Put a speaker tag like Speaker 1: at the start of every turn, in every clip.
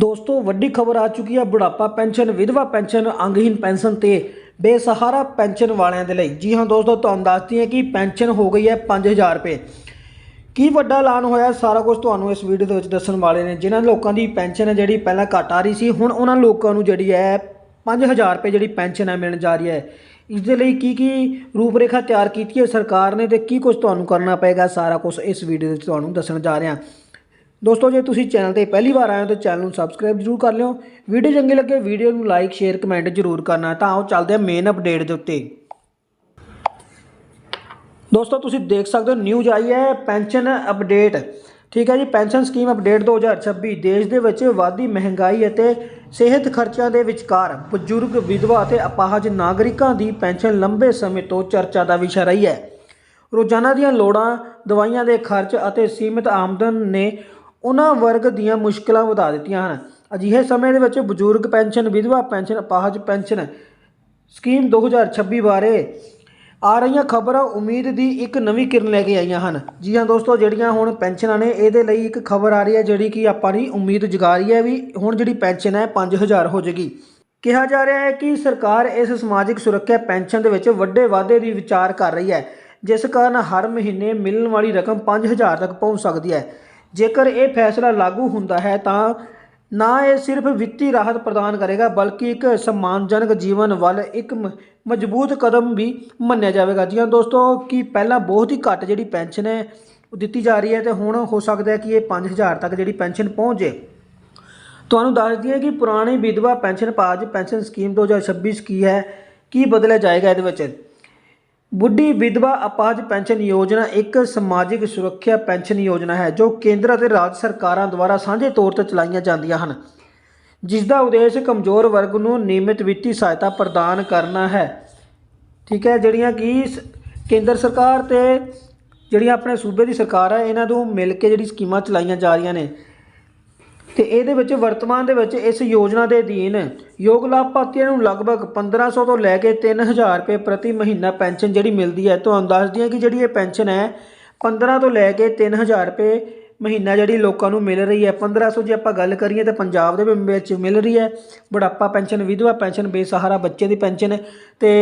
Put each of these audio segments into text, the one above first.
Speaker 1: ਦੋਸਤੋ, ਵੱਡੀ ਖਬਰ ਆ ਚੁੱਕੀ ਹੈ ਬੁਢਾਪਾ ਪੈਨਸ਼ਨ, ਵਿਧਵਾ ਪੈਨਸ਼ਨ ਅੰਗਹੀਨ ਪੈਨਸ਼ਨ ਤੇ ਬੇਸਹਾਰਾ ਪੈਨਸ਼ਨ ਵਾਲਿਆਂ ਦੇ ਲਈ। ਜੀ ਹਾਂ ਦੋਸਤੋ, ਤੁਹਾਨੂੰ ਦੱਸਦੀ ਹਾਂ ਕਿ ਪੈਨਸ਼ਨ ਹੋ ਗਈ ਹੈ 5000 ਰੁਪਏ। ਕੀ ਵੱਡਾ ਐਲਾਨ ਹੋਇਆ ਸਾਰਾ ਕੁਝ ਤੁਹਾਨੂੰ ਇਸ ਵੀਡੀਓ ਦੇ ਵਿੱਚ ਦੱਸਣ ਵਾਲੇ ਨੇ। ਜਿਨ੍ਹਾਂ ਲੋਕਾਂ ਦੀ ਪੈਨਸ਼ਨ ਹੈ ਜਿਹੜੀ ਪਹਿਲਾਂ ਘੱਟ ਆ ਰਹੀ ਸੀ, ਹੁਣ ਉਹਨਾਂ ਲੋਕਾਂ ਨੂੰ ਜਿਹੜੀ ਹੈ 5000 ਰੁਪਏ ਜਿਹੜੀ ਪੈਨਸ਼ਨ ਹੈ ਮਿਲਣ ਜਾ ਰਹੀ ਹੈ। ਇਸ ਦੇ ਲਈ ਕੀ ਕੀ ਰੂਪਰੇਖਾ ਤਿਆਰ ਕੀਤੀ ਹੈ ਸਰਕਾਰ ਨੇ ਤੇ ਕੀ ਕੁਝ ਤੁਹਾਨੂੰ ਕਰਨਾ ਪਏਗਾ? ਸਾਰਾ ਕੁਝ ਇਸ ਵੀਡੀਓ ਵਿੱਚ ਤੁਹਾਨੂੰ ਦੱਸਣ ਜਾ ਰਿਹਾ। ਦੋਸਤੋ, ਜੇ ਤੁਸੀਂ ਚੈਨਲ ਤੇ ਪਹਿਲੀ ਵਾਰ ਆਏ ਹੋ ਤਾਂ ਚੈਨਲ ਨੂੰ ਸਬਸਕ੍ਰਾਈਬ ਜਰੂਰ ਕਰ ਲਿਓ। ਵੀਡੀਓ ਚੰਗੀ ਲੱਗੇ, ਵੀਡੀਓ ਨੂੰ ਲਾਈਕ ਸ਼ੇਅਰ ਕਮੈਂਟ ਜਰੂਰ ਕਰਨਾ ਤਾਂ ਆਓ ਚੱਲਦੇ ਹਾਂ ਮੇਨ ਅਪਡੇਟ ਦੇ ਉੱਤੇ। ਦੋਸਤੋ, ਤੁਸੀਂ ਦੇਖ ਸਕਦੇ ਹੋ ਨਿਊਜ਼ ਆਈ ਹੈ ਪੈਨਸ਼ਨ ਅਪਡੇਟ ਠੀਕ ਹੈ ਜੀ, ਪੈਨਸ਼ਨ ਸਕੀਮ ਅਪਡੇਟ 2026 ਦੇਸ਼ ਦੇ ਵਿੱਚ ਵਾਧੀ ਮਹਿੰਗਾਈ ਅਤੇ ਸਿਹਤ ਖਰਚਿਆਂ ਦੇ ਵਿਚਕਾਰ ਬਜ਼ੁਰਗ, ਵਿਧਵਾ ਅਤੇ ਅਪਾਹਜ ਨਾਗਰਿਕਾਂ ਦੀ ਪੈਨਸ਼ਨ ਲੰਬੇ ਸਮੇਂ ਤੋਂ ਚਰਚਾ ਦਾ ਵਿਸ਼ਾ ਰਹੀ ਹੈ। ਰੋਜ਼ਾਨਾ ਦੀਆਂ ਲੋੜਾਂ, ਦਵਾਈਆਂ ਦੇ ਖਰਚ ਅਤੇ ਸੀਮਿਤ ਆਮਦਨ ਨੇ ਉਹਨਾਂ ਵਰਗ ਦੀਆਂ ਮੁਸ਼ਕਲਾਂ ਵਧਾ ਦਿੱਤੀਆਂ ਹਨ। ਅਜਿਹੇ ਸਮੇਂ ਦੇ ਵਿੱਚ ਬਜ਼ੁਰਗ ਪੈਨਸ਼ਨ, ਵਿਧਵਾ ਪੈਨਸ਼ਨ, ਅਪਾਹਜ ਪੈਨਸ਼ਨ ਸਕੀਮ 2026 ਬਾਰੇ ਆ ਰਹੀਆਂ ਖਬਰਾਂ ਉਮੀਦ ਦੀ ਇੱਕ ਨਵੀਂ ਕਿਰਨ ਲੈ ਕੇ ਆਈਆਂ ਹਨ। ਜੀ ਹਾਂ ਦੋਸਤੋ, ਜਿਹੜੀਆਂ ਹੁਣ ਪੈਨਸ਼ਨਾਂ ਨੇ, ਇਹਦੇ ਲਈ ਇੱਕ ਖਬਰ ਆ ਰਹੀ ਹੈ, ਜਿਹੜੀ ਕਿ ਆਪਾਂ ਦੀ ਉਮੀਦ ਜਗਾ ਰਹੀ ਹੈ ਵੀ ਹੁਣ ਜਿਹੜੀ ਪੈਨਸ਼ਨ ਹੈ 5000 ਹੋ ਜਾਏਗੀ। ਕਿਹਾ ਜਾ ਰਿਹਾ ਹੈ ਕਿ ਸਰਕਾਰ ਇਸ ਸਮਾਜਿਕ ਸੁਰੱਖਿਆ ਪੈਨਸ਼ਨ ਦੇ ਵਿੱਚ ਵੱਡੇ ਵਾਧੇ ਦੀ ਵਿਚਾਰ ਕਰ ਰਹੀ ਹੈ, ਜਿਸ ਕਾਰਨ ਹਰ ਮਹੀਨੇ ਮਿਲਣ ਵਾਲੀ ਰਕਮ 5000 ਤੱਕ ਪਹੁੰਚ ਸਕਦੀ ਹੈ। ਜੇਕਰ ਇਹ ਫੈਸਲਾ ਲਾਗੂ ਹੁੰਦਾ ਹੈ ਤਾਂ ਨਾ ਇਹ ਸਿਰਫ ਵਿੱਤੀ ਰਾਹਤ ਪ੍ਰਦਾਨ ਕਰੇਗਾ, ਬਲਕਿ ਇੱਕ ਸਨਮਾਨਜਨਕ ਜੀਵਨ ਵੱਲ ਇੱਕ ਮ- ਮਜ਼ਬੂਤ ਕਦਮ ਵੀ ਮੰਨਿਆ ਜਾਵੇਗਾ। ਜੀ ਹਾਂ ਦੋਸਤੋ, ਕਿ ਪਹਿਲਾਂ ਬਹੁਤ ਹੀ ਘੱਟ ਜਿਹੜੀ ਪੈਨਸ਼ਨ ਹੈ, ਉਹ ਦਿੱਤੀ ਜਾ ਰਹੀ ਹੈ ਤੇ ਹੁਣ ਹੋ ਸਕਦਾ ਹੈ ਕਿ ਇਹ 5000 ਤੱਕ ਜਿਹੜੀ ਪੈਨਸ਼ਨ ਪਹੁੰਚ ਜੇ ਤੁਹਾਨੂੰ ਦੱਸ ਦਈਏ ਕਿ ਪੁਰਾਣੀ ਵਿਧਵਾ ਪੈਨਸ਼ਨ ਪਾਜ ਪੈਨਸ਼ਨ ਸਕੀਮ 2026 ਕੀ ਹੈ, ਕੀ ਬਦਲਿਆ ਜਾਏਗਾ ਇਹਦੇ ਵਿੱਚ? ਬੁੱਢੀ ਵਿਧਵਾ ਅਪਾਹਜ ਪੈਨਸ਼ਨ ਯੋਜਨਾ ਇੱਕ ਸਮਾਜਿਕ ਸੁਰੱਖਿਆ ਪੈਨਸ਼ਨ ਯੋਜਨਾ ਹੈ, ਜੋ ਕੇਂਦਰ ਅਤੇ ਰਾਜ ਸਰਕਾਰਾਂ ਦੁਆਰਾ ਸਾਂਝੇ ਤੌਰ ਤੇ ਚਲਾਈਆਂ ਜਾਂਦੀਆਂ ਹਨ। ਜਿਸ ਦਾ ਉਦੇਸ਼ ਕਮਜ਼ੋਰ ਵਰਗ ਨੂੰ ਨਿਯਮਿਤ ਵਿੱਤੀ ਸਹਾਇਤਾ ਪ੍ਰਦਾਨ ਕਰਨਾ ਹੈ। ਠੀਕ ਹੈ, ਜਿਹੜੀਆਂ ਕਿ ਸ- ਕੇਂਦਰ ਸਰਕਾਰ ਤੇ ਜਿਹੜੀਆਂ ਆਪਣੇ ਸੂਬੇ ਦੀ ਸਰਕਾਰ ਹੈ, ਇਹਨਾਂ ਨੂੰ ਮਿਲ ਕੇ ਜਿਹੜੀ ਸਕੀਮਾਂ ਚਲਾਈਆਂ ਜਾ ਰਹੀਆਂ ਨੇ। ਤੇ ਇਹਦੇ ਵਿੱਚ ਵਰਤਮਾਨ ਦੇ ਵਿੱਚ ਇਸ ਯੋਜਨਾ ਦੇ ਅਧੀਨ ਯੋਗ ਲਾਭਪਾਤਰੀਆਂ ਨੂੰ ਲਗਭਗ 1500 ਤੋਂ ਲੈ ਕੇ 3000 ਰੁਪਏ ਪ੍ਰਤੀ ਮਹੀਨਾ ਪੈਨਸ਼ਨ ਜਿਹੜੀ ਮਿਲਦੀ ਹੈ। ਤੁਹਾਨੂੰ ਦੱਸਦੀ ਹਾਂ ਕਿ ਜਿਹੜੀ ਇਹ ਪੈਨਸ਼ਨ ਹੈ 15 ਤੋਂ ਲੈ ਕੇ 3000 ਰੁਪਏ ਮਹੀਨਾ ਜਿਹੜੀ ਲੋਕਾਂ ਨੂੰ ਮਿਲ ਰਹੀ ਹੈ। 1500 ਜੇ ਆਪਾਂ ਗੱਲ ਕਰੀਏ ਤਾਂ ਪੰਜਾਬ ਦੇ ਵਿੱਚ ਮਿਲ ਰਹੀ ਹੈ। ਬੁਢਾਪਾ ਪੈਨਸ਼ਨ, ਵਿਧਵਾ ਪੈਨਸ਼ਨ, ਬੇਸਹਾਰਾ ਬੱਚੇ ਦੀ ਪੈਨਸ਼ਨ ਤੇ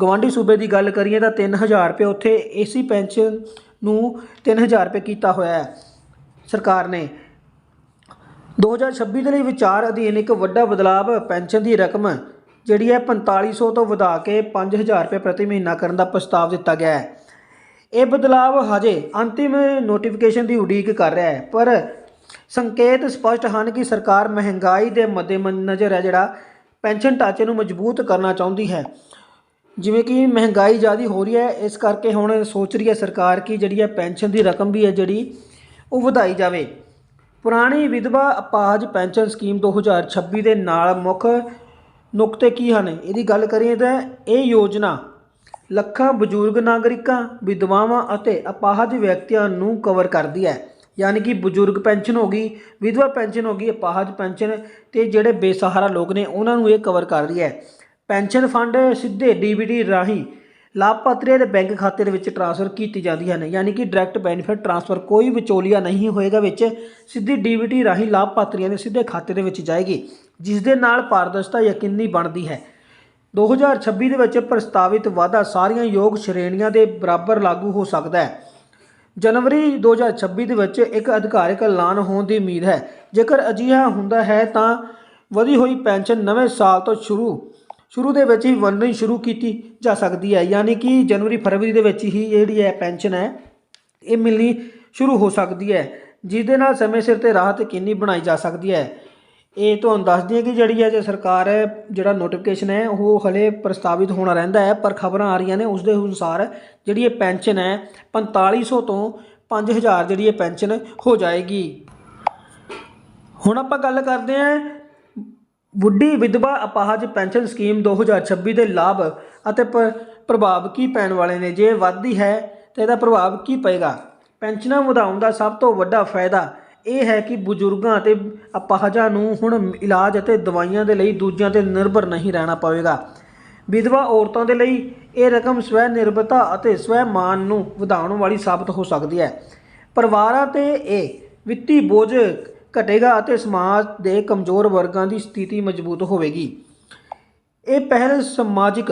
Speaker 1: ਗਵਾਂਢੀ ਸੂਬੇ ਦੀ ਗੱਲ ਕਰੀਏ ਤਾਂ 3000 ਰੁਪਏ ਉੱਥੇ ਏਸੀ ਪੈਨਸ਼ਨ ਨੂੰ 3000 ਰੁਪਏ ਕੀਤਾ ਹੋਇਆ ਹੈ। ਸਰਕਾਰ ਨੇ 2026 ਦੇ ਲਈ ਵਿਚਾਰ ਅਧੀਨ ਇੱਕ ਵੱਡਾ ਬਦਲਾਵ ਪੈਨਸ਼ਨ ਦੀ ਰਕਮ, ਜਿਹੜੀ ਹੈ 4500 ਤੋਂ ਵਧਾ ਕੇ 5000 ਰੁਪਏ ਪ੍ਰਤੀ ਮਹੀਨਾ ਕਰਨ ਦਾ ਪ੍ਰਸਤਾਵ ਦਿੱਤਾ ਗਿਆ ਹੈ। ਇਹ ਬਦਲਾਵ ਹਜੇ ਅੰਤਿਮ ਨੋਟੀਫਿਕੇਸ਼ਨ ਦੀ ਉਡੀਕ ਕਰ ਰਿਹਾ ਹੈ, ਪਰ ਸੰਕੇਤ ਸਪਸ਼ਟ ਹਨ ਕਿ ਸਰਕਾਰ ਮਹਿੰਗਾਈ ਦੇ ਮੱਦੇਨਜ਼ਰ ਹੈ, ਜਿਹੜਾ ਪੈਨਸ਼ਨ ਢਾਂਚੇ ਨੂੰ ਮਜ਼ਬੂਤ ਕਰਨਾ ਚਾਹੁੰਦੀ ਹੈ। ਜਿਵੇਂ ਕਿ ਮਹਿੰਗਾਈ ਜ਼ਿਆਦਾ ਹੋ ਰਹੀ ਹੈ, ਇਸ ਕਰਕੇ ਹੁਣ ਸੋਚ ਰਹੀ ਹੈ ਸਰਕਾਰ ਕਿ ਜਿਹੜੀ ਹੈ ਪੈਨਸ਼ਨ ਦੀ ਰਕਮ ਵੀ ਹੈ, ਜਿਹੜੀ ਉਹ ਵਧਾਈ ਜਾਵੇ। ਪੁਰਾਣੀ ਵਿਧਵਾ ਅਪਾਹਜ ਪੈਨਸ਼ਨ ਸਕੀਮ 2026 ਦੇ ਨਾਲ ਮੁੱਖ ਨੁਕਤੇ ਕੀ ਹਨ? ਇਹਦੀ ਗੱਲ ਕਰੀਏ ਤਾਂ ਇਹ ਯੋਜਨਾ ਲੱਖਾਂ ਬਜ਼ੁਰਗ ਨਾਗਰਿਕਾਂ, ਵਿਧਵਾਵਾਂ ਅਤੇ ਅਪਾਹਜ ਵਿਅਕਤੀਆਂ ਨੂੰ ਕਵਰ ਕਰਦੀ ਹੈ। ਯਾਨੀ ਕਿ ਬਜ਼ੁਰਗ ਪੈਨਸ਼ਨ ਹੋ ਗਈ, ਵਿਧਵਾ ਪੈਨਸ਼ਨ ਹੋ ਗਈ, ਅਪਾਹਜ ਪੈਨਸ਼ਨ ਤੇ ਜਿਹੜੇ ਬੇਸਹਾਰਾ ਲੋਕ ਨੇ ਉਹਨਾਂ ਨੂੰ ਇਹ ਕਵਰ ਕਰ ਰਹੀ ਹੈ। ਪੈਨਸ਼ਨ ਫੰਡ ਸਿੱਧੇ ਡੀਬੀਟੀ ਰਾਹੀਂ ਲਾਭਪਾਤਰੀਆਂ ਦੇ ਬੈਂਕ ਖਾਤੇ ਦੇ ਵਿੱਚ ਟ੍ਰਾਂਸਫਰ ਕੀਤੀ ਜਾਂਦੀ ਹਨ ਯਾਨੀ ਕਿ ਡਾਇਰੈਕਟ ਬੈਨੀਫਿਟ ਟ੍ਰਾਂਸਫਰ ਕੋਈ ਵਿਚੋਲੀਆ ਨਹੀਂ ਹੋਏਗਾ ਵਿੱਚ, ਸਿੱਧੀ ਡੀਬੀਟੀ ਰਾਹੀਂ ਲਾਭਪਾਤਰੀਆਂ ਦੇ ਸਿੱਧੇ ਖਾਤੇ ਦੇ ਵਿੱਚ ਜਾਏਗੀ, ਜਿਸ ਦੇ ਨਾਲ ਪਾਰਦਰਸ਼ਤਾ ਯਕੀਨੀ ਬਣਦੀ ਹੈ। 2026 ਦੇ ਵਿੱਚ ਪ੍ਰਸਤਾਵਿਤ ਵਾਧਾ ਸਾਰੀਆਂ ਯੋਗ ਸ਼੍ਰੇਣੀਆਂ ਦੇ ਬਰਾਬਰ ਲਾਗੂ ਹੋ ਸਕਦਾ ਹੈ। ਜਨਵਰੀ 2026 ਦੇ ਵਿੱਚ ਇੱਕ ਅਧਿਕਾਰਿਕ ਐਲਾਨ ਹੋਣ ਦੀ ਉਮੀਦ ਹੈ। ਜੇਕਰ ਅਜਿਹਾ ਹੁੰਦਾ ਹੈ ਤਾਂ ਵਧੀ ਹੋਈ ਪੈਨਸ਼ਨ ਨਵੇਂ ਸਾਲ ਤੋਂ ਸ਼ੁਰੂ ਸ਼ੁਰੂ ਦੇ ਵਿੱਚ ਹੀ ਵੰਡਣੀ ਸ਼ੁਰੂ ਕੀਤੀ ਜਾ ਸਕਦੀ ਹੈ, ਯਾਨੀ ਕਿ ਜਨਵਰੀ ਫਰਵਰੀ ਦੇ ਵਿੱਚ ਹੀ ਜਿਹੜੀ ਹੈ ਪੈਨਸ਼ਨ ਹੈ, ਇਹ ਮਿਲਣੀ ਸ਼ੁਰੂ ਹੋ ਸਕਦੀ ਹੈ ਜਿਸ ਦੇ ਨਾਲ ਸਮੇਂ ਸਿਰ ਤੇ ਰਾਹਤ ਯਕੀਨੀ ਬਣਾਈ ਜਾ ਸਕਦੀ ਹੈ। ਇਹ ਤੁਹਾਨੂੰ ਦੱਸਦੀ ਹੈ ਕਿ ਜਿਹੜੀ ਹੈ ਜੇ ਸਰਕਾਰ ਹੈ, ਜਿਹੜਾ ਨੋਟੀਫਿਕੇਸ਼ਨ ਹੈ, ਉਹ ਹਲੇ ਪ੍ਰਸਤਾਵਿਤ ਹੋਣਾ ਰਹਿੰਦਾ ਹੈ, ਪਰ ਖਬਰਾਂ ਆ ਰਹੀਆਂ ਨੇ ਉਸ ਦੇ ਅਨੁਸਾਰ ਜਿਹੜੀ ਇਹ ਪੈਨਸ਼ਨ ਹੈ 4500 ਤੋਂ 5000 ਜਿਹੜੀ ਇਹ ਪੈਨਸ਼ਨ ਹੋ ਜਾਏਗੀ। ਹੁਣ ਆਪਾਂ ਗੱਲ ਕਰਦੇ ਹਾਂ ਬੁੱਢੀ ਵਿਧਵਾ ਅਪਾਹਜ ਪੈਨਸ਼ਨ ਸਕੀਮ 2026 ਦੇ ਲਾਭ ਅਤੇ ਪ- ਪ੍ਰਭਾਵ ਕੀ ਪੈਣ ਵਾਲੇ ਨੇ? ਜੇ ਵੱਧਦੀ ਹੈ ਤਾਂ ਇਹਦਾ ਪ੍ਰਭਾਵ ਕੀ ਪਏਗਾ? ਪੈਨਸ਼ਨਾਂ ਵਧਾਉਣ ਦਾ ਸਭ ਤੋਂ ਵੱਡਾ ਫਾਇਦਾ ਇਹ ਹੈ ਕਿ ਬਜ਼ੁਰਗਾਂ ਅਤੇ ਅਪਾਹਜਾਂ ਨੂੰ ਹੁਣ ਇਲਾਜ ਅਤੇ ਦਵਾਈਆਂ ਦੇ ਲਈ ਦੂਜਿਆਂ ਤੇ ਨਿਰਭਰ ਨਹੀਂ ਰਹਿਣਾ ਪਵੇਗਾ। ਵਿਧਵਾ ਔਰਤਾਂ ਦੇ ਲਈ ਇਹ ਰਕਮ ਸਵੈ ਨਿਰਭਰਤਾ ਅਤੇ ਸਵੈ ਮਾਨ ਨੂੰ ਵਧਾਉਣ ਵਾਲੀ ਸਾਬਤ ਹੋ ਸਕਦੀ ਹੈ। ਪਰਿਵਾਰਾਂ ਤੇ ਇਹ ਵਿੱਤੀ ਬੋਝ ਘਟੇਗਾ ਅਤੇ ਸਮਾਜ ਦੇ ਕਮਜ਼ੋਰ ਵਰਗਾਂ ਦੀ ਸਥਿਤੀ ਮਜ਼ਬੂਤ ਹੋਵੇਗੀ। ਇਹ ਪਹਿਲ ਸਮਾਜਿਕ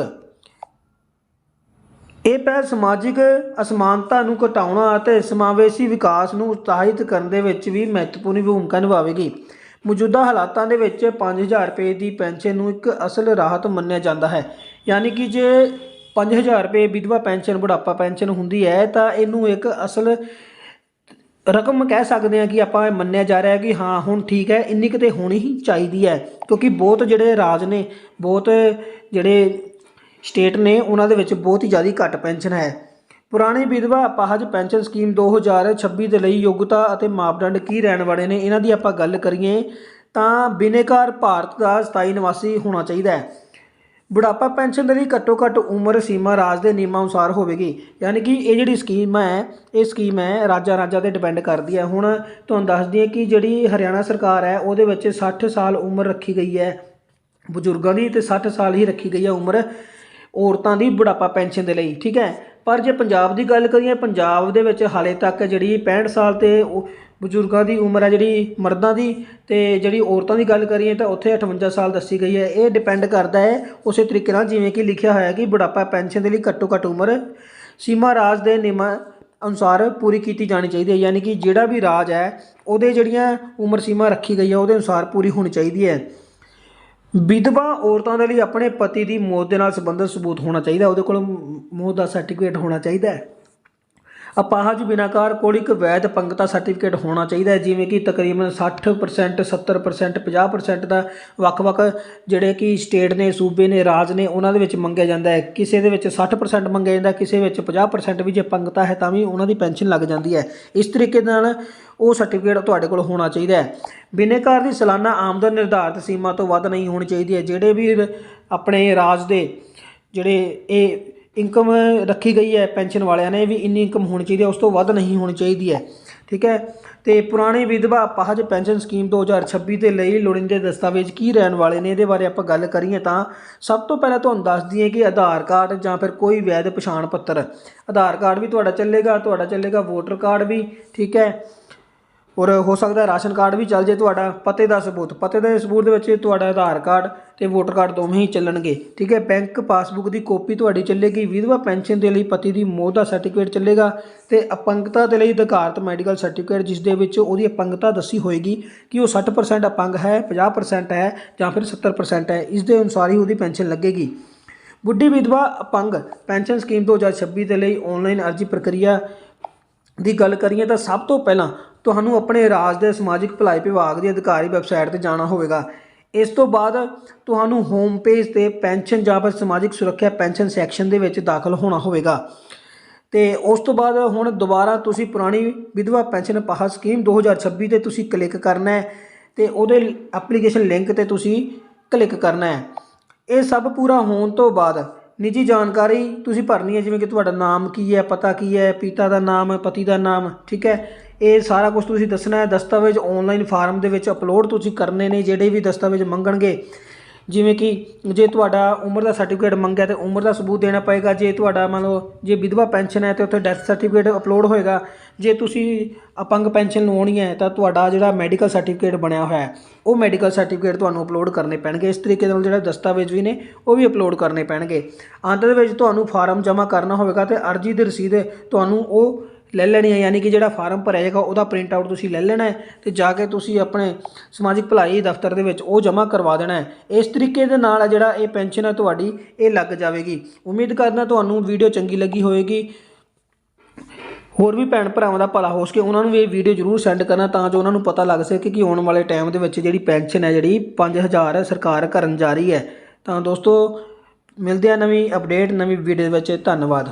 Speaker 1: ਇਹ ਪਹਿਲ ਸਮਾਜਿਕ ਅਸਮਾਨਤਾ ਨੂੰ ਘਟਾਉਣਾ ਅਤੇ ਸਮਾਵੇਸ਼ੀ ਵਿਕਾਸ ਨੂੰ ਉਤਸ਼ਾਹਿਤ ਕਰਨ ਦੇ ਵਿੱਚ ਵੀ ਮਹੱਤਵਪੂਰਨ ਭੂਮਿਕਾ ਨਿਭਾਵੇਗੀ। ਮੌਜੂਦਾ ਹਾਲਾਤਾਂ ਦੇ ਵਿੱਚ 5000 ਰੁਪਏ ਦੀ ਪੈਨਸ਼ਨ ਨੂੰ ਇੱਕ ਅਸਲ ਰਾਹਤ ਮੰਨਿਆ ਜਾਂਦਾ ਹੈ। ਯਾਨੀ ਕਿ ਜੇ 5000 ਰੁਪਏ ਵਿਧਵਾ ਪੈਨਸ਼ਨ, ਬੁਢਾਪਾ ਪੈਨਸ਼ਨ ਹੁੰਦੀ ਹੈ ਤਾਂ ਇਹਨੂੰ ਇੱਕ ਅਸਲ ਰਕਮ ਕਹਿ ਸਕਦੇ ਹਾਂ ਕਿ ਆਪਾਂ ਮੰਨਿਆ ਜਾ ਰਿਹਾ ਹੈ ਕਿ ਹਾਂ, ਹੁਣ ਠੀਕ ਹੈ, ਇੰਨੀ ਕਿਤੇ ਹੋਣੀ ਹੀ ਚਾਹੀਦੀ ਹੈ, ਕਿਉਂਕਿ ਬਹੁਤ ਜਿਹੜੇ ਰਾਜ ਨੇ, ਬਹੁਤ ਜਿਹੜੇ ਸਟੇਟ ਨੇ, ਉਹਨਾਂ ਦੇ ਵਿੱਚ ਬਹੁਤ ਹੀ ਜ਼ਿਆਦਾ ਘੱਟ ਪੈਨਸ਼ਨ ਹੈ। ਪੁਰਾਣੀ ਵਿਧਵਾ ਅਪਾਹਜ ਪੈਨਸ਼ਨ ਸਕੀਮ 2026 ਦੇ ਲਈ ਯੋਗਤਾ ਅਤੇ ਮਾਪਦੰਡ ਕੀ ਰਹਿਣ ਵਾਲੇ ਨੇ, ਇਹਨਾਂ ਦੀ ਆਪਾਂ ਗੱਲ ਕਰੀਏ, ਤਾਂ ਬਿਨੇਕਾਰ ਭਾਰਤ ਦਾ 27 ਨਿਵਾਸੀ ਹੋਣਾ ਚਾਹੀਦਾ ਹੈ। ਬੁਢਾਪਾ ਪੈਨਸ਼ਨ ਦੇ ਲਈ ਘੱਟੋ ਘੱਟ ਉਮਰ ਸੀਮਾ ਰਾਜ ਦੇ ਨਿਯਮਾਂ ਅਨੁਸਾਰ ਹੋਵੇਗੀ। ਯਾਨੀ ਕਿ ਇਹ ਜਿਹੜੀ ਸਕੀਮ ਹੈ, ਇਹ ਸਕੀਮ ਹੈ ਰਾਜਾਂ ਰਾਜਾਂ ਤੇ ਡਿਪੈਂਡ ਕਰਦੀ ਹੈ। ਹੁਣ ਤੁਹਾਨੂੰ ਦੱਸ ਦਈਏ ਕਿ ਜਿਹੜੀ ਹਰਿਆਣਾ ਸਰਕਾਰ ਹੈ, ਉਹਦੇ ਵਿੱਚ 60 ਸਾਲ ਉਮਰ ਰੱਖੀ ਗਈ ਹੈ। ਬਜ਼ੁਰਗਾਂ ਦੀ ਤੇ 60 ਸਾਲ ਹੀ ਰੱਖੀ ਗਈ ਹੈ ਉਮਰ ਔਰਤਾਂ ਦੀ ਬੁਢਾਪਾ ਪੈਨਸ਼ਨ ਦੇ ਲਈ, ਠੀਕ ਹੈ? ਪਰ ਜੇ ਪੰਜਾਬ ਦੀ ਗੱਲ ਕਰੀਏ, ਪੰਜਾਬ ਦੇ ਵਿੱਚ ਹਾਲੇ ਤੱਕ ਜਿਹੜੀ 65 ਸਾਲ ਤੇ ਬਜ਼ੁਰਗਾਂ ਦੀ ਉਮਰ ਹੈ ਜਿਹੜੀ ਮਰਦਾਂ ਦੀ ਅਤੇ ਜਿਹੜੀ ਔਰਤਾਂ ਦੀ ਗੱਲ ਕਰੀਏ ਤਾਂ ਉੱਥੇ 58 ਸਾਲ ਦੱਸੀ ਗਈ ਹੈ। ਇਹ ਡਿਪੈਂਡ ਕਰਦਾ ਹੈ ਉਸੇ ਤਰੀਕੇ ਨਾਲ ਜਿਵੇਂ ਕਿ ਲਿਖਿਆ ਹੋਇਆ ਕਿ ਬੁਢਾਪਾ ਪੈਨਸ਼ਨ ਦੇ ਲਈ ਘੱਟੋ ਘੱਟ ਉਮਰ ਸੀਮਾ ਰਾਜ ਦੇ ਨਿਯਮਾਂ ਅਨੁਸਾਰ ਪੂਰੀ ਕੀਤੀ ਜਾਣੀ ਚਾਹੀਦੀ ਹੈ। ਯਾਨੀ ਕਿ ਜਿਹੜਾ ਵੀ ਰਾਜ ਹੈ, ਉਹਦੇ ਜਿਹੜੀਆਂ ਉਮਰ ਸੀਮਾ ਰੱਖੀ ਗਈ ਹੈ, ਉਹਦੇ ਅਨੁਸਾਰ ਪੂਰੀ ਹੋਣੀ ਚਾਹੀਦੀ ਹੈ। ਵਿਧਵਾ ਔਰਤਾਂ ਦੇ ਲਈ ਆਪਣੇ ਪਤੀ ਦੀ ਮੌਤ ਦੇ ਨਾਲ ਸੰਬੰਧਿਤ ਸਬੂਤ ਹੋਣਾ ਚਾਹੀਦਾ ਉਹਦੇ ਕੋਲ ਮੌਤ ਦਾ ਸਰਟੀਫਿਕੇਟ ਹੋਣਾ ਚਾਹੀਦਾ ਹੈ। ਅਪਾਹਜ ਬਿਨਾਕਾਰ ਕੋਲ ਇੱਕ ਵੈਧ ਪੰਗਤਾ ਸਰਟੀਫਿਕੇਟ ਹੋਣਾ ਚਾਹੀਦਾ ਹੈ, ਜਿਵੇਂ ਕਿ ਤਕਰੀਬਨ 60% 70% 50% ਦਾ ਵੱਖ-ਵੱਖ ਜਿਹੜੇ ਕਿ ਸਟੇਟ ਨੇ, ਸੂਬੇ ਨੇ, ਰਾਜ ਨੇ, ਉਹਨਾਂ ਦੇ ਵਿੱਚ ਮੰਗਿਆ ਜਾਂਦਾ ਹੈ। ਕਿਸੇ ਦੇ ਵਿੱਚ 60% ਮੰਗਿਆ ਜਾਂਦਾ, ਕਿਸੇ ਵਿੱਚ 50% ਵੀ ਜੇ ਪੰਗਤਾ ਹੈ ਤਾਂ ਵੀ ਉਹਨਾਂ ਦੀ ਪੈਨਸ਼ਨ ਲੱਗ ਜਾਂਦੀ ਹੈ। ਇਸ ਤਰੀਕੇ ਨਾਲ ਉਹ ਸਰਟੀਫਿਕੇਟ ਤੁਹਾਡੇ ਕੋਲ ਹੋਣਾ ਚਾਹੀਦਾ ਹੈ। ਬਿਨੇਕਾਰ ਦੀ ਸਾਲਾਨਾ ਆਮਦਨ ਨਿਰਧਾਰਤ ਸੀਮਾ ਤੋਂ ਵੱਧ ਨਹੀਂ ਹੋਣੀ ਚਾਹੀਦੀ ਹੈ। ਜਿਹੜੇ ਵੀ ਆਪਣੇ ਰਾਜ ਦੇ ਜਿਹੜੇ ਇਹ ਇਨਕਮ ਰੱਖੀ ਗਈ ਹੈ ਪੈਨਸ਼ਨ ਵਾਲਿਆਂ ਨੇ, ਵੀ ਇੰਨੀ ਇਨਕਮ ਹੋਣੀ ਚਾਹੀਦੀ ਹੈ, ਉਸ ਤੋਂ ਵੱਧ ਨਹੀਂ ਹੋਣੀ ਚਾਹੀਦੀ ਹੈ। ਠੀਕ ਹੈ? ਤੇ ਪੁਰਾਣੀ ਵਿਧਵਾ ਅਪਾਹਜ ਪੈਨਸ਼ਨ ਸਕੀਮ 2026 ਦੇ ਲਈ ਲੋੜੀਂਦੇ ਦਸਤਾਵੇਜ਼ ਕੀ ਰਹਿਣ ਵਾਲੇ ਨੇ? ਇਹਦੇ ਬਾਰੇ ਆਪਾਂ ਗੱਲ ਕਰੀਏ ਤਾਂ ਸਭ ਤੋਂ ਪਹਿਲਾਂ ਤੁਹਾਨੂੰ ਦੱਸ ਦਈਏ ਕਿ ਆਧਾਰ ਕਾਰਡ ਜਾਂ ਫਿਰ ਕੋਈ ਵੈਧ ਪਛਾਣ ਪੱਤਰ। ਆਧਾਰ ਕਾਰਡ ਵੀ ਤੁਹਾਡਾ ਚੱਲੇਗਾ ਤੁਹਾਡਾ ਚੱਲੇਗਾ ਵੋਟਰ ਕਾਰਡ ਵੀ, ਠੀਕ ਹੈ? ਔਰ ਹੋ ਸਕਦਾ ਰਾਸ਼ਨ ਕਾਰਡ ਵੀ ਚੱਲ ਜੇ ਤੁਹਾਡਾ ਪਤੇ ਦਾ ਸਬੂਤ। ਪਤੇ ਦੇ ਸਬੂਤ ਦੇ ਵਿੱਚ ਤੁਹਾਡਾ ਆਧਾਰ ਕਾਰਡ ਤੇ ਵੋਟਰ ਕਾਰਡ ਦੋਵੇਂ ਹੀ ਚੱਲਣਗੇ, ਠੀਕ ਹੈ? ਬੈਂਕ ਪਾਸਬੁੱਕ ਦੀ ਕਾਪੀ ਤੁਹਾਡੀ ਚੱਲੇਗੀ, ਵਿਧਵਾ ਪੈਨਸ਼ਨ ਦੇ ਲਈ ਪਤੀ ਦੀ ਮੌਤ ਦਾ ਸਰਟੀਫਿਕੇਟ ਚੱਲੇਗਾ ਤੇ ਅਪੰਗਤਾ ਦੇ ਲਈ ਅਧਿਕਾਰਤ ਮੈਡੀਕਲ ਸਰਟੀਫਿਕੇਟ, ਜਿਸ ਦੇ ਵਿੱਚ ਉਹਦੀ ਅਪੰਗਤਾ ਦੱਸੀ ਹੋਏਗੀ ਕਿ ਉਹ 60% ਅਪੰਗ ਹੈ 50% ਹੈ ਜਾਂ ਫਿਰ 70% ਹੈ, ਇਸ ਦੇ ਅਨੁਸਾਰ ਹੀ ਉਹਦੀ ਪੈਨਸ਼ਨ ਲੱਗੇਗੀ। ਬੁੱਢੀ ਵਿਧਵਾ ਅਪੰਗ ਪੈਨਸ਼ਨ ਸਕੀਮ 2026 ਦੇ ਲਈ ਆਨਲਾਈਨ ਅਰਜ਼ੀ ਪ੍ਰਕਿਰਿਆ ਦੀ ਗੱਲ ਕਰੀਏ ਤਾਂ ਸਭ ਤੋਂ ਪਹਿਲਾਂ ਤੁਹਾਨੂੰ ਆਪਣੇ ਰਾਜ ਦੇ ਸਮਾਜਿਕ ਭਲਾਈ ਵਿਭਾਗ ਦੀ ਅਧਿਕਾਰੀ ਵੈਬਸਾਈਟ ਤੇ ਜਾਣਾ ਹੋਵੇਗਾ। ਇਸ ਤੋਂ ਬਾਅਦ ਤੁਹਾਨੂੰ ਹੋਮ ਪੇਜ ਤੇ ਪੈਨਸ਼ਨ ਜਾਂ ਫਿਰ ਸਮਾਜਿਕ ਸੁਰੱਖਿਆ ਪੈਨਸ਼ਨ ਸੈਕਸ਼ਨ ਦੇ ਵਿੱਚ ਦਾਖਲ ਹੋਣਾ ਹੋਵੇਗਾ। ਤੇ ਉਸ ਤੋਂ ਬਾਅਦ ਹੁਣ ਦੁਬਾਰਾ ਤੁਸੀਂ ਪੁਰਾਣੀ ਵਿਧਵਾ ਪੈਨਸ਼ਨ ਪਾਹਾ ਸਕੀਮ 2026 ਤੇ ਤੁਸੀਂ ਕਲਿੱਕ ਕਰਨਾ ਹੈ ਤੇ ਉਹਦੇ ਐਪਲੀਕੇਸ਼ਨ ਲਿੰਕ ਤੇ ਤੁਸੀਂ ਕਲਿੱਕ ਕਰਨਾ ਹੈ। ਇਹ ਸਭ ਪੂਰਾ ਹੋਣ ਤੋਂ ਬਾਅਦ ਨਿੱਜੀ ਜਾਣਕਾਰੀ ਤੁਸੀਂ ਭਰਨੀ ਹੈ, ਜਿਵੇਂ ਕਿ ਤੁਹਾਡਾ ਨਾਮ ਕੀ ਹੈ, ਪਤਾ ਕੀ ਹੈ, ਪਿਤਾ ਦਾ ਨਾਮ, ਪਤੀ ਦਾ ਨਾਮ, ਠੀਕ ਹੈ? ਇਹ ਸਾਰਾ ਕੁਝ ਤੁਸੀਂ ਦੱਸਣਾ ਹੈ। ਦਸਤਾਵੇਜ਼ ਆਨਲਾਈਨ ਫਾਰਮ ਦੇ ਵਿੱਚ ਅਪਲੋਡ ਤੁਸੀਂ ਕਰਨੇ ਨੇ, ਜਿਹੜੇ ਵੀ ਦਸਤਾਵੇਜ਼ ਮੰਗਣਗੇ। ਜਿਵੇਂ ਕਿ ਜੇ ਤੁਹਾਡਾ ਉਮਰ ਦਾ ਸਰਟੀਫਿਕੇਟ ਮੰਗਿਆ ਤੇ ਉਮਰ ਦਾ ਸਬੂਤ ਦੇਣਾ ਪਏਗਾ। ਜੇ ਤੁਹਾਡਾ ਮੰਨ ਲਓ ਜੇ ਵਿਧਵਾ ਪੈਨਸ਼ਨ ਹੈ ਤੇ ਉੱਥੇ ਡੈਥ ਸਰਟੀਫਿਕੇਟ ਅਪਲੋਡ ਹੋਏਗਾ। ਜੇ ਤੁਸੀਂ ਅਪੰਗ ਪੈਨਸ਼ਨ ਲਵਾਉਣੀ ਹੈ ਤਾਂ ਤੁਹਾਡਾ ਜਿਹੜਾ ਮੈਡੀਕਲ ਸਰਟੀਫਿਕੇਟ ਬਣਿਆ ਹੋਇਆ ਹੈ, ਉਹ ਮੈਡੀਕਲ ਸਰਟੀਫਿਕੇਟ ਤੁਹਾਨੂੰ ਅਪਲੋਡ ਕਰਨੇ ਪੈਣਗੇ। ਇਸ ਤਰੀਕੇ ਨਾਲ ਜਿਹੜਾ ਦਸਤਾਵੇਜ਼ ਵੀ ਨੇ, ਉਹ ਵੀ ਅਪਲੋਡ ਕਰਨੇ ਪੈਣਗੇ। ਅੰਤ ਦੇ ਵਿੱਚ ਤੁਹਾਨੂੰ ਫਾਰਮ ਜਮ੍ਹਾਂ ਕਰਨਾ ਹੋਵੇਗਾ ਤੇ ਅਰਜੀ ਦੀ ਰਸੀਦ ਤੁਹਾਨੂੰ ਉਹ ਲੈ ਲੈਣੀ ਹੈ ਯਾਨੀ ਕਿ ਜਿਹੜਾ ਫਾਰਮ ਭਰਿਆ ਜਾਏਗਾ, ਉਹਦਾ ਪ੍ਰਿੰਟ ਆਊਟ ਤੁਸੀਂ ਲੈ ਲੈਣਾ ਹੈ ਤੇ ਜਾ ਕੇ ਤੁਸੀਂ ਆਪਣੇ ਸਮਾਜਿਕ ਭਲਾਈ ਦਫ਼ਤਰ ਦੇ ਵਿੱਚ ਉਹ ਜਮ੍ਹਾਂ ਕਰਵਾ ਦੇਣਾ ਹੈ। ਇਸ ਤਰੀਕੇ ਦੇ ਨਾਲ ਜਿਹੜਾ ਇਹ ਪੈਨਸ਼ਨ ਹੈ ਤੁਹਾਡੀ, ਇਹ ਲੱਗ ਜਾਵੇਗੀ। ਉਮੀਦ ਕਰਦਾ ਤੁਹਾਨੂੰ ਵੀਡੀਓ ਚੰਗੀ ਲੱਗੀ ਹੋਵੇਗੀ। ਹੋਰ ਵੀ ਭੈਣ ਭਰਾਵਾਂ ਦਾ ਭਲਾ ਹੋ ਸਕੇ, ਉਹਨਾਂ ਨੂੰ ਇਹ ਵੀਡੀਓ ਜ਼ਰੂਰ ਸੈਂਡ ਕਰਨਾ ਤਾਂ ਜੋ ਉਹਨਾਂ ਨੂੰ ਪਤਾ ਲੱਗ ਸਕੇ ਕਿ ਆਉਣ ਵਾਲੇ ਟਾਈਮ ਦੇ ਵਿੱਚ ਜਿਹੜੀ ਪੈਨਸ਼ਨ ਹੈ ਜਿਹੜੀ 5000 ਹੈ ਸਰਕਾਰ ਕਰਨ ਜਾ ਰਹੀ ਹੈ। ਤਾਂ ਦੋਸਤੋ, ਮਿਲਦੇ ਆ ਨਵੀਂ ਅਪਡੇਟ ਨਵੀਂ ਵੀਡੀਓ ਦੇ ਵਿੱਚ। ਧੰਨਵਾਦ।